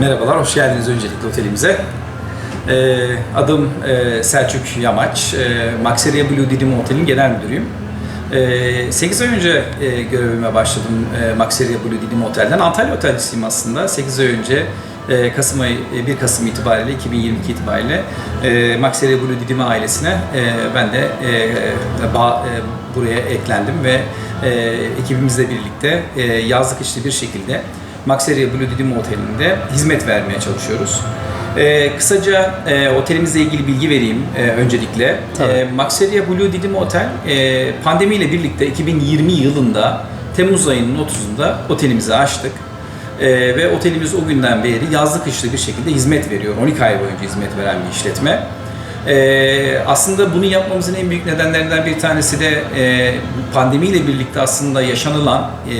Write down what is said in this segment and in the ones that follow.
Merhabalar, hoş geldiniz öncelikle otelimize. Ee, adım e, Selçuk Yamaç, e, Maxeria Blue Didim Otel'in genel müdürüyüm. E, 8 ay önce e, görevime başladım e, Maxeria Blue Didim Otel'den. Antalya otelcisiyim aslında. 8 ay önce Kasım ayı, e, 1 Kasım itibariyle, 2022 itibariyle Maxeria Blue Didim ailesine ben de buraya eklendim ve ekibimizle birlikte yazlık işte bir şekilde Maxeria Blue Didim Oteli'nde hizmet vermeye çalışıyoruz. Ee, kısaca e, otelimizle ilgili bilgi vereyim e, öncelikle. Tabii. E, Maxeria Blue Didim Otel e, pandemiyle birlikte 2020 yılında Temmuz ayının 30'unda otelimizi açtık. E, ve otelimiz o günden beri yazlık kışlı bir şekilde hizmet veriyor. 12 ay boyunca hizmet veren bir işletme. Ee, aslında bunu yapmamızın en büyük nedenlerinden bir tanesi de e, pandemiyle birlikte aslında yaşanılan e,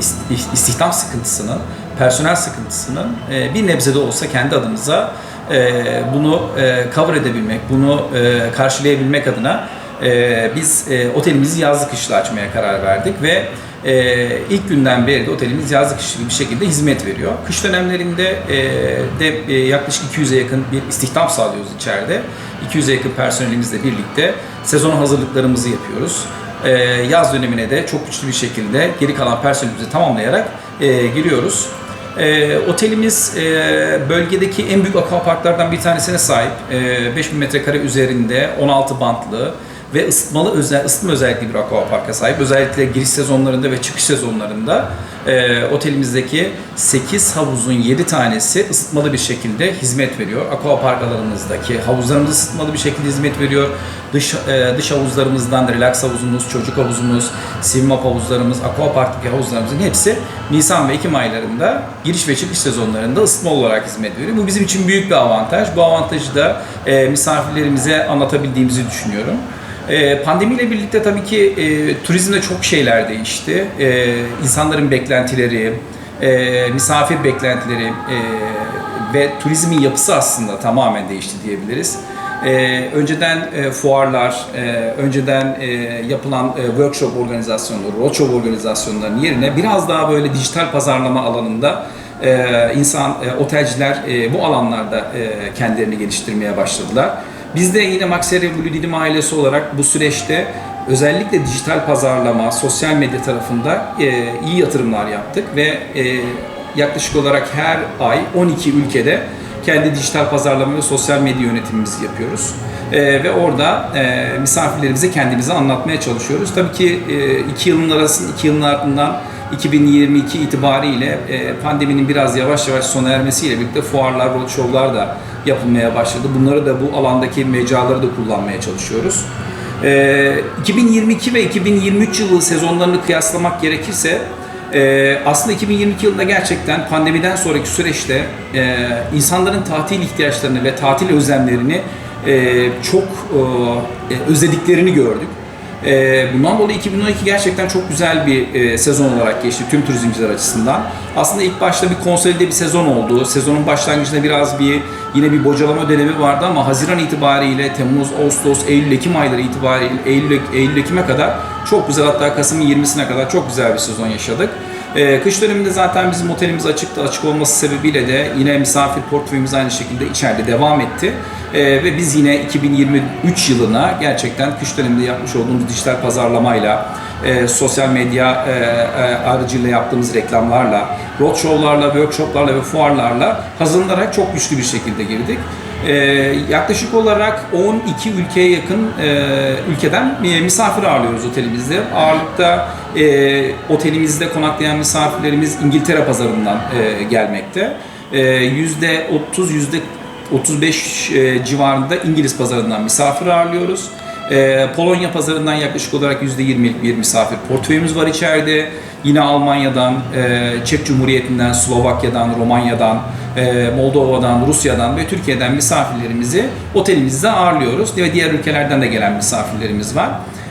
ist- istihdam sıkıntısının, personel sıkıntısının e, bir nebze de olsa kendi adımıza e, bunu e, cover edebilmek, bunu e, karşılayabilmek adına e, biz e, otelimizi yazlık kışla açmaya karar verdik ve e, ilk günden beri de otelimiz yazlık kışlı bir şekilde hizmet veriyor. Kış dönemlerinde e, de e, yaklaşık 200'e yakın bir istihdam sağlıyoruz içeride. 200'e yakın personelimizle birlikte sezon hazırlıklarımızı yapıyoruz. Yaz dönemine de çok güçlü bir şekilde geri kalan personelimizi tamamlayarak giriyoruz. E, otelimiz e, bölgedeki en büyük aquaparklardan bir tanesine sahip. E, 5000 metrekare üzerinde 16 bantlı ve ısıtmalı özel, ısıtma özellikli bir aquaparka sahip. Özellikle giriş sezonlarında ve çıkış sezonlarında e, otelimizdeki 8 havuzun 7 tanesi ısıtmalı bir şekilde hizmet veriyor. Aquapark alanımızdaki havuzlarımız ısıtmalı bir şekilde hizmet veriyor. Dış e, dış havuzlarımızdan relax havuzumuz, çocuk havuzumuz, swim up havuzlarımız, aquaparktaki havuzlarımızın hepsi Nisan ve Ekim aylarında giriş ve çıkış sezonlarında ısıtma olarak hizmet veriyor. Bu bizim için büyük bir avantaj. Bu avantajı da e, misafirlerimize anlatabildiğimizi düşünüyorum. Ee, pandemiyle birlikte tabii ki e, turizmde çok şeyler değişti. E, insanların beklentileri, e, misafir beklentileri e, ve turizmin yapısı aslında tamamen değişti diyebiliriz. E, önceden e, fuarlar, e, önceden e, yapılan e, workshop organizasyonları, roadshow organizasyonlarının yerine biraz daha böyle dijital pazarlama alanında e, insan, e, otelciler e, bu alanlarda e, kendilerini geliştirmeye başladılar. Biz de yine Maxeria Blue Didim ailesi olarak bu süreçte özellikle dijital pazarlama, sosyal medya tarafında e, iyi yatırımlar yaptık ve e, yaklaşık olarak her ay 12 ülkede kendi dijital pazarlama ve sosyal medya yönetimimizi yapıyoruz. E, ve orada e, misafirlerimize kendimizi anlatmaya çalışıyoruz. Tabii ki e, iki yılın arasında, iki yılın ardından 2022 itibariyle e, pandeminin biraz yavaş yavaş sona ermesiyle birlikte fuarlar, roadshow'lar da yapılmaya başladı. Bunları da bu alandaki mecraları da kullanmaya çalışıyoruz. E, 2022 ve 2023 yılı sezonlarını kıyaslamak gerekirse e, aslında 2022 yılında gerçekten pandemiden sonraki süreçte e, insanların tatil ihtiyaçlarını ve tatil özlemlerini e, çok özlediklerini gördük. Ee, bundan dolayı 2012 gerçekten çok güzel bir e, sezon olarak geçti tüm turizmciler açısından. Aslında ilk başta bir konsolide bir sezon oldu. Sezonun başlangıcında biraz bir yine bir bocalama dönemi vardı ama Haziran itibariyle Temmuz, Ağustos, Eylül, Ekim ayları itibariyle Eylül, Eylül Ekim'e kadar çok güzel hatta Kasım'ın 20'sine kadar çok güzel bir sezon yaşadık. Ee, kış döneminde zaten bizim otelimiz açıktı. Açık olması sebebiyle de yine misafir portföyümüz aynı şekilde içeride devam etti. Ee, ve biz yine 2023 yılına gerçekten kış döneminde yapmış olduğumuz dijital pazarlamayla, e, sosyal medya e, e, aracılığıyla yaptığımız reklamlarla, roadshow'larla, workshop'larla ve fuarlarla hazırlanarak çok güçlü bir şekilde girdik. Ee, yaklaşık olarak 12 ülkeye yakın e, ülkeden e, misafir ağırlıyoruz otelimizde. Ağırlıkta e, otelimizde konaklayan misafirlerimiz İngiltere pazarından e, gelmekte. E, %30, %35 e, civarında İngiliz pazarından misafir ağırlıyoruz. E, Polonya pazarından yaklaşık olarak %20'lik bir misafir portföyümüz var içeride. Yine Almanya'dan, e, Çek Cumhuriyeti'nden, Slovakya'dan, Romanya'dan, e, Moldova'dan, Rusya'dan ve Türkiye'den misafirlerimizi otelimizde ağırlıyoruz. Ve diğer ülkelerden de gelen misafirlerimiz var.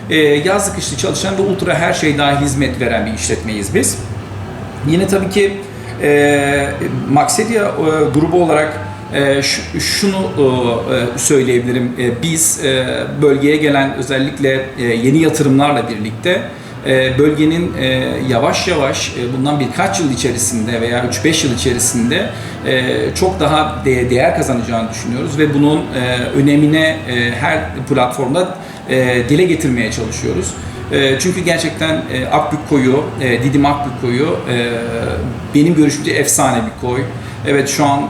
E, yazlık kışlı çalışan ve ultra her şey dahil hizmet veren bir işletmeyiz biz. Yine tabii ki Maxedia grubu olarak şunu e, söyleyebilirim. E, biz e, bölgeye gelen özellikle e, yeni yatırımlarla birlikte e, bölgenin e, yavaş yavaş e, bundan birkaç yıl içerisinde veya 3-5 yıl içerisinde e, çok daha de- değer kazanacağını düşünüyoruz ve bunun e, önemine e, her platformda e, dile getirmeye çalışıyoruz. E, Çünkü gerçekten e, Akbük Koyu, e, Didim Akbük Koyu e, benim görüşümce efsane bir koy. Evet şu an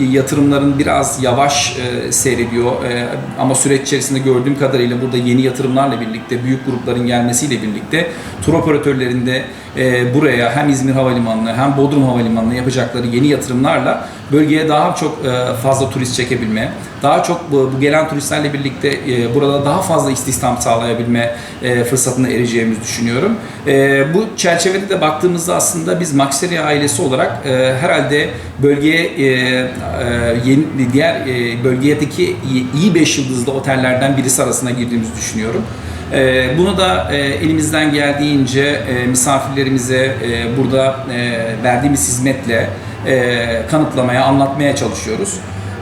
e, yatırımların biraz yavaş e, seyrediyor. E, ama süreç içerisinde gördüğüm kadarıyla burada yeni yatırımlarla birlikte, büyük grupların gelmesiyle birlikte tur operatörlerinde e, buraya hem İzmir Havalimanı'na hem Bodrum Havalimanı'na yapacakları yeni yatırımlarla bölgeye daha çok e, fazla turist çekebilme, daha çok bu, bu gelen turistlerle birlikte e, burada daha fazla istihdam sağlayabilme e, fırsatına ereceğimizi düşünüyorum. E, bu çerçevede de baktığımızda aslında biz Maxeria ailesi olarak e, herhalde bölgeye e, e, yeni, diğer e, bölgedeki iyi 5 yıldızlı otellerden birisi arasına girdiğimizi düşünüyorum. E, Bunu da e, elimizden geldiğince misafirlerimize burada verdiğimiz hizmetle kanıtlamaya, anlatmaya çalışıyoruz.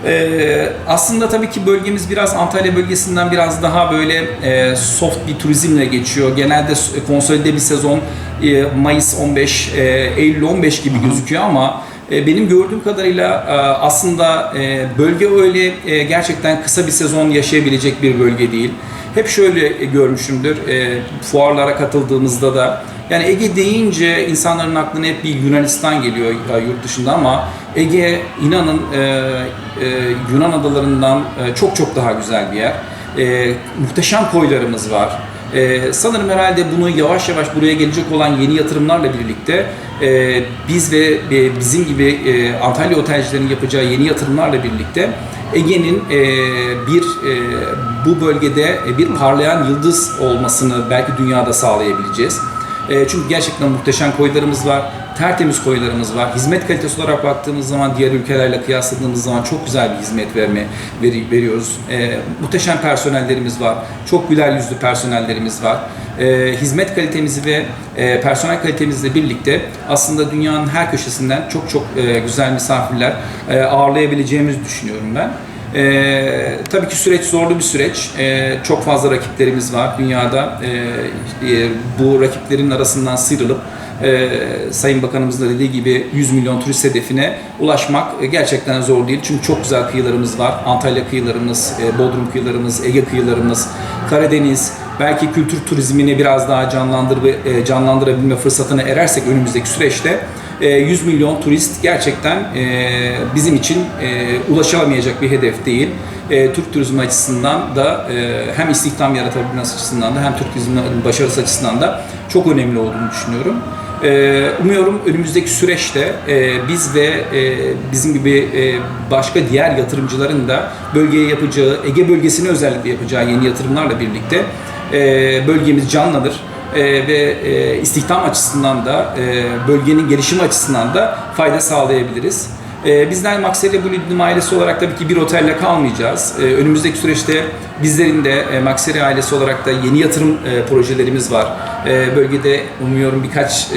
Ee, aslında tabii ki bölgemiz biraz Antalya bölgesinden biraz daha böyle e, soft bir turizmle geçiyor. Genelde konsolide bir sezon e, Mayıs 15, e, Eylül 15 gibi gözüküyor ama e, benim gördüğüm kadarıyla e, aslında e, bölge öyle e, gerçekten kısa bir sezon yaşayabilecek bir bölge değil. Hep şöyle görmüşümdür e, fuarlara katıldığımızda da yani Ege deyince insanların aklına hep bir Yunanistan geliyor e, yurt dışında ama Ege inanın e, e, Yunan adalarından e, çok çok daha güzel bir yer. E, muhteşem koylarımız var. E, sanırım herhalde bunu yavaş yavaş buraya gelecek olan yeni yatırımlarla birlikte e, biz ve e, bizim gibi e, Antalya otelcilerin yapacağı yeni yatırımlarla birlikte Ege'nin e, bir e, bu bölgede e, bir parlayan yıldız olmasını belki dünyada sağlayabileceğiz. E, çünkü gerçekten muhteşem koylarımız var, tertemiz koylarımız var. Hizmet kalitesi olarak baktığımız zaman diğer ülkelerle kıyasladığımız zaman çok güzel bir hizmet verme veri, veriyoruz. E, muhteşem personellerimiz var, çok güler yüzlü personellerimiz var. E, hizmet kalitemizi ve e, personel kalitemizle birlikte aslında dünyanın her köşesinden çok çok e, güzel misafirler e, ağırlayabileceğimizi düşünüyorum ben. Ee, tabii ki süreç zorlu bir süreç. Ee, çok fazla rakiplerimiz var dünyada. Ee, e, bu rakiplerin arasından sıyrılıp e, Sayın Bakanımız da dediği gibi 100 milyon turist hedefine ulaşmak e, gerçekten zor değil. Çünkü çok güzel kıyılarımız var. Antalya kıyılarımız, e, Bodrum kıyılarımız, Ege kıyılarımız, Karadeniz, belki kültür turizmini biraz daha canlandır e, canlandırabilme fırsatına erersek önümüzdeki süreçte e, 100 milyon turist gerçekten e, bizim için e, ulaşılamayacak bir hedef değil. E, Türk turizmi açısından da hem istihdam yaratabilmesi açısından da hem Türk turizminin başarısı açısından da çok önemli olduğunu düşünüyorum. Umuyorum önümüzdeki süreçte biz ve bizim gibi başka diğer yatırımcıların da bölgeye yapacağı, Ege bölgesine özellikle yapacağı yeni yatırımlarla birlikte bölgemiz canlanır e, ve e, istihdam açısından da e, bölgenin gelişimi açısından da fayda sağlayabiliriz. E, bizler Maxeria Blue ailesi olarak tabii ki bir otelle kalmayacağız. E, önümüzdeki süreçte bizlerin de e, ailesi olarak da yeni yatırım e, projelerimiz var. Bölgede umuyorum birkaç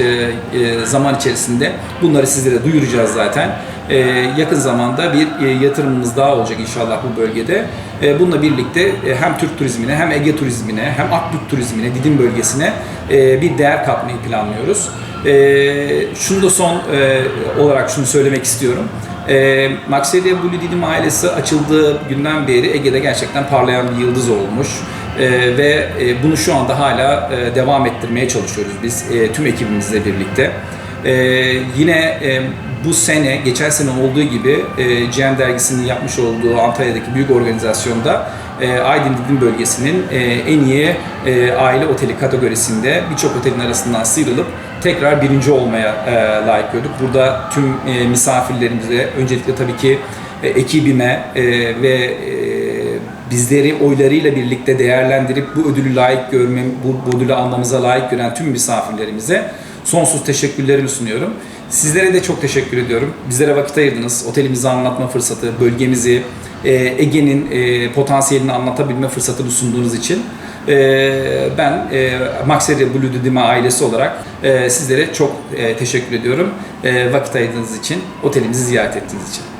zaman içerisinde bunları sizlere duyuracağız zaten. E, yakın zamanda bir e, yatırımımız daha olacak inşallah bu bölgede. E, bununla birlikte e, hem Türk turizmine hem Ege turizmine hem Akbük turizmine, Didim bölgesine e, bir değer katmayı planlıyoruz. E, şunu da son olarak şunu söylemek istiyorum. E, Blue Didim ailesi açıldığı günden beri Ege'de gerçekten parlayan bir yıldız olmuş. E, ve e, bunu şu anda hala e, devam ettirmeye çalışıyoruz biz e, tüm ekibimizle birlikte. E, yine e, bu sene, geçen sene olduğu gibi e, GM dergisinin yapmış olduğu Antalya'daki büyük organizasyonda e, Aydın Didim bölgesinin e, en iyi e, aile oteli kategorisinde birçok otelin arasından sıyrılıp tekrar birinci olmaya e, layık gördük. Burada tüm e, misafirlerimize, öncelikle tabii ki e, ekibime e, ve e, bizleri oylarıyla birlikte değerlendirip bu ödülü layık görme, bu, bu ödülü almamıza layık gören tüm misafirlerimize sonsuz teşekkürlerimi sunuyorum. Sizlere de çok teşekkür ediyorum. Bizlere vakit ayırdınız. Otelimizi anlatma fırsatı, bölgemizi, e, Ege'nin e, potansiyelini anlatabilme fırsatını sunduğunuz için e, ben Maxeria Blue Didima ailesi olarak sizlere çok teşekkür ediyorum. Vakit ayırdığınız için, otelimizi ziyaret ettiğiniz için.